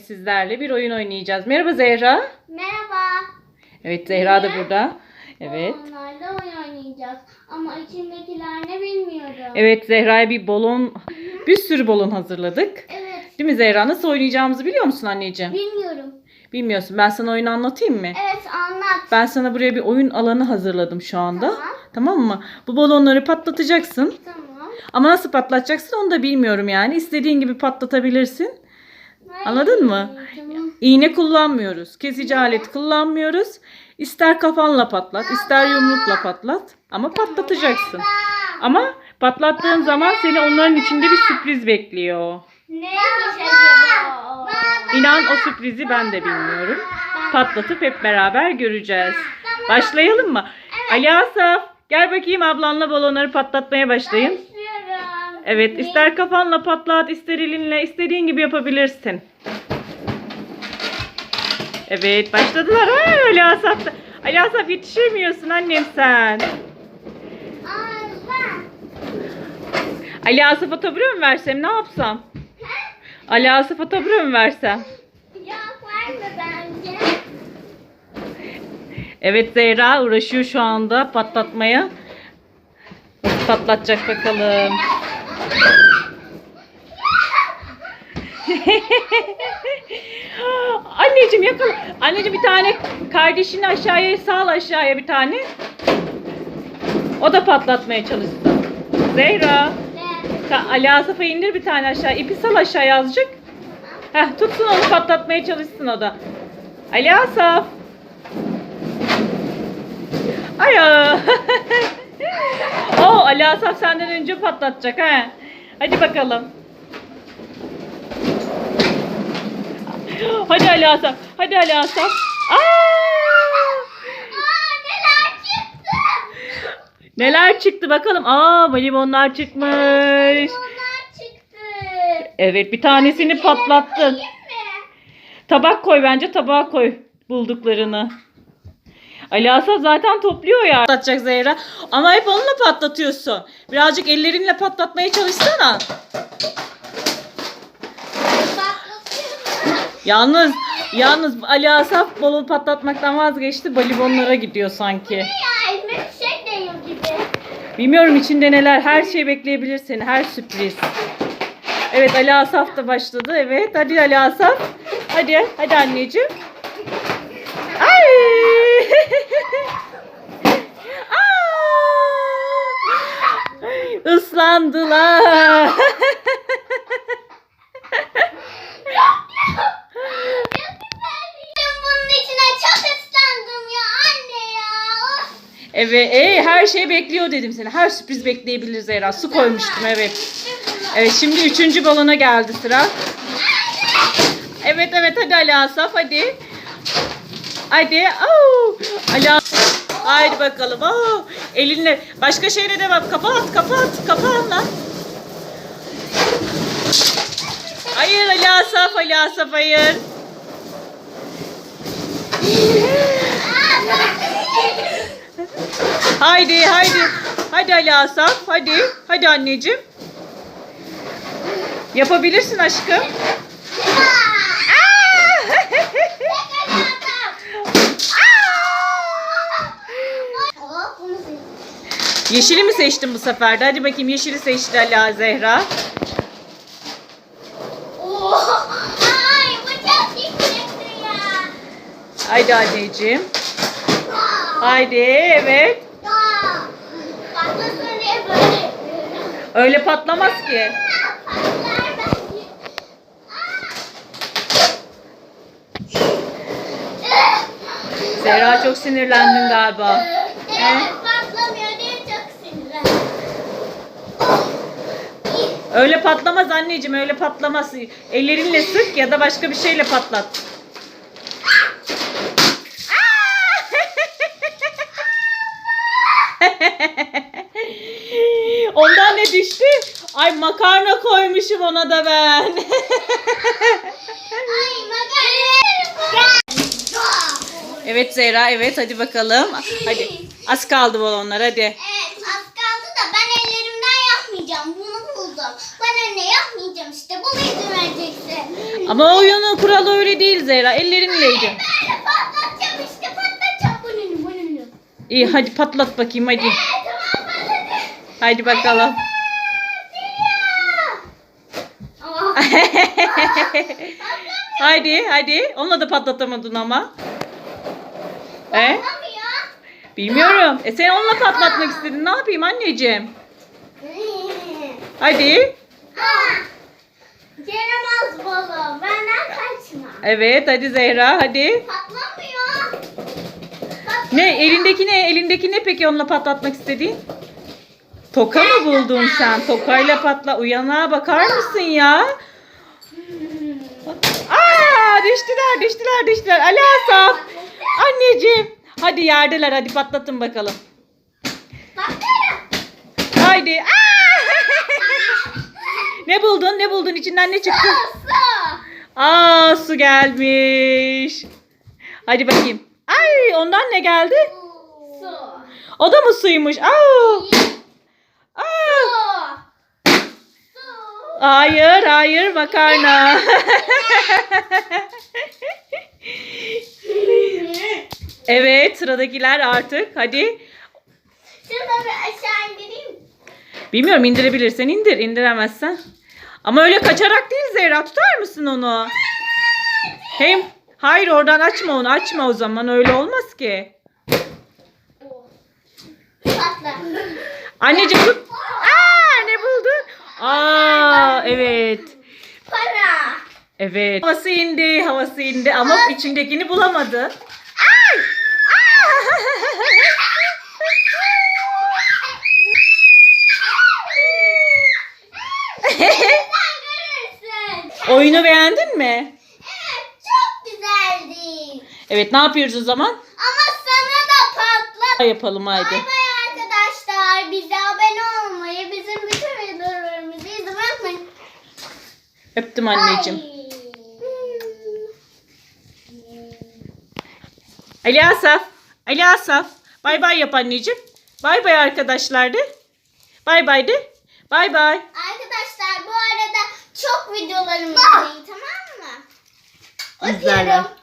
sizlerle bir oyun oynayacağız. Merhaba Zehra. Merhaba. Evet Zehra da burada. Evet. Onlarla oyun oynayacağız. Ama içindekiler ne bilmiyorum. Evet Zehra'ya bir balon, bir sürü balon hazırladık. Evet. Değil mi Zehra? Nasıl oynayacağımızı biliyor musun anneciğim? Bilmiyorum. Bilmiyorsun. Ben sana oyunu anlatayım mı? Evet anlat. Ben sana buraya bir oyun alanı hazırladım şu anda. Tamam. Tamam mı? Bu balonları patlatacaksın. Tamam. Ama nasıl patlatacaksın onu da bilmiyorum yani. İstediğin gibi patlatabilirsin. Anladın mı? Tamam. İğne kullanmıyoruz. Kesici alet kullanmıyoruz. İster kafanla patlat, ister yumrukla patlat. Ama patlatacaksın. Ama patlattığın zaman seni onların içinde bir sürpriz bekliyor. Neymiş acaba? İnan o sürprizi ben de bilmiyorum. Patlatıp hep beraber göreceğiz. Başlayalım mı? Ali Asaf gel bakayım ablanla balonları patlatmaya başlayın. Evet ister kafanla patlat ister elinle istediğin gibi yapabilirsin. Evet başladılar. Ali Asaf Ali Asaf yetişemiyorsun annem sen. Ali Asaf'a tabure mi versem ne yapsam? Ali Asaf'a tabure mi versem? Yok verme bence. Evet Zehra uğraşıyor şu anda patlatmaya. Patlatacak bakalım. Anneciğim yakala. Anneciğim bir tane kardeşini aşağıya sal aşağıya bir tane. O da patlatmaya çalışsın. Zehra. Ali Asaf'a indir bir tane aşağı. İpi sal aşağıya azıcık. Heh, tutsun onu patlatmaya çalışsın o da. Ali Asaf. Ay Ali Asaf senden önce patlatacak ha. Hadi bakalım. Hadi Ali Asaf. Hadi Ali Asaf. Aa! Aa neler çıktı? Neler çıktı bakalım. Aa balibonlar çıkmış. Onlar çıktı. Evet bir tanesini patlattın. Tabak koy bence tabağa koy bulduklarını. Ali Asaf zaten topluyor ya. Patlatacak Zehra. Ama hep onunla patlatıyorsun. Birazcık ellerinle patlatmaya çalışsana. Yalnız yalnız Ali Asaf balon patlatmaktan vazgeçti. Balibonlara gidiyor sanki. Bilmiyorum içinde neler. Her şey bekleyebilir seni. Her sürpriz. Evet Ali Asaf da başladı. Evet hadi Ali Asaf. Hadi hadi anneciğim. Ay! Aa! Islandılar. Ben bunun içine çok ıslandım ya anne ya. Of. Evet, e, her şey bekliyor dedim sana. Her sürpriz bekleyebilir Zehra. Su koymuştum evet. Evet şimdi üçüncü balona geldi sıra. Evet evet hadi Ali Asaf hadi. Hadi. Oo. Ali Asaf. Haydi bakalım. Oo. Elinle başka şeyle devam. Kapat kapat kapat lan. Hayır Ali Asaf Ali Asaf hayır. Haydi haydi. Hadi Ali Asaf hadi. Hadi anneciğim. Yapabilirsin aşkım. Yeşili mi seçtin bu sefer de? Hadi bakayım yeşili seçti Ali Zehra. Oh, Ay bu çok yüksekti ya. Haydi anneciğim. Haydi evet. Aa, Patlasın diye böyle. Öyle patlamaz ki. Patlar bence. Zehra çok sinirlendin galiba. Evet patlamıyor diye çok sinirlendim. Öyle patlamaz anneciğim öyle patlamaz. Ellerinle sık ya da başka bir şeyle patlat. Ondan ne düştü? Ay makarna koymuşum ona da ben. Evet Zehra evet hadi bakalım. Hadi az kaldı balonlar hadi. Evet az kaldı da ben ellerimden yapmayacağım. Bunu buldum. Ben ne yapmayacağım işte. Bunu izin vereceksin. Ama oyunun kuralı öyle değil Zehra. Ellerinleydi. Patlatacağım işte patlatacağım bunu bunu bunu. İyi hadi patlat bakayım hadi. Patladı. Hadi bakalım. Hadi hadi. Onunla da patlatamadın ama. E? Bilmiyorum. E sen onunla patlatmak istedin. Ne yapayım anneciğim? Hadi. Yaramaz balon. Benden kaçma. Evet hadi Zehra hadi. Patlamıyor. Patlamıyor. Ne elindeki ne? Elindeki ne peki onunla patlatmak istediğin? Toka mı buldun sen? Tokayla patla. Uyanağa bakar mısın ya? Aa düştüler düştüler düştüler. Ali Asaf. Anneciğim. Hadi yerdeler hadi patlatın bakalım. Haydi. Aa! Ne buldun? Ne buldun? İçinden ne çıktı? Aa su gelmiş. Hadi bakayım. Ay ondan ne geldi? Su. O da mı suymuş? Aa! Aa! Su. Su. Hayır, hayır makarna. evet, sıradakiler artık. Hadi. Şunu bir aşağı indireyim. Bilmiyorum indirebilirsen indir, indiremezsen. Ama öyle kaçarak değil Zehra. Tutar mısın onu? Hem hayır oradan açma onu. Açma o zaman. Öyle olmaz ki. Patla. Anneciğim tut. Aa ne buldun? Aa evet. Para. Evet. Havası indi, havası indi ama içindekini bulamadı. Ay! Aa! Sen görürsün. Oyunu beğendin mi? Evet çok güzeldi. Evet, ne yapıyoruz o zaman? Ama sana da patlat. Yapalım Bay haydi. bay arkadaşlar. Bize abone olmayı, bizim bütün videolarımızı izlemeyi unutmayın. Öptüm anneciğim. Ali Asaf. Ali Asaf. Bay bay yap anneciğim. Bay bay arkadaşlar de. Bay bay de. Bay bay. Çok videolarımı izleyin tamam mı? İzlerler. Öpüyorum.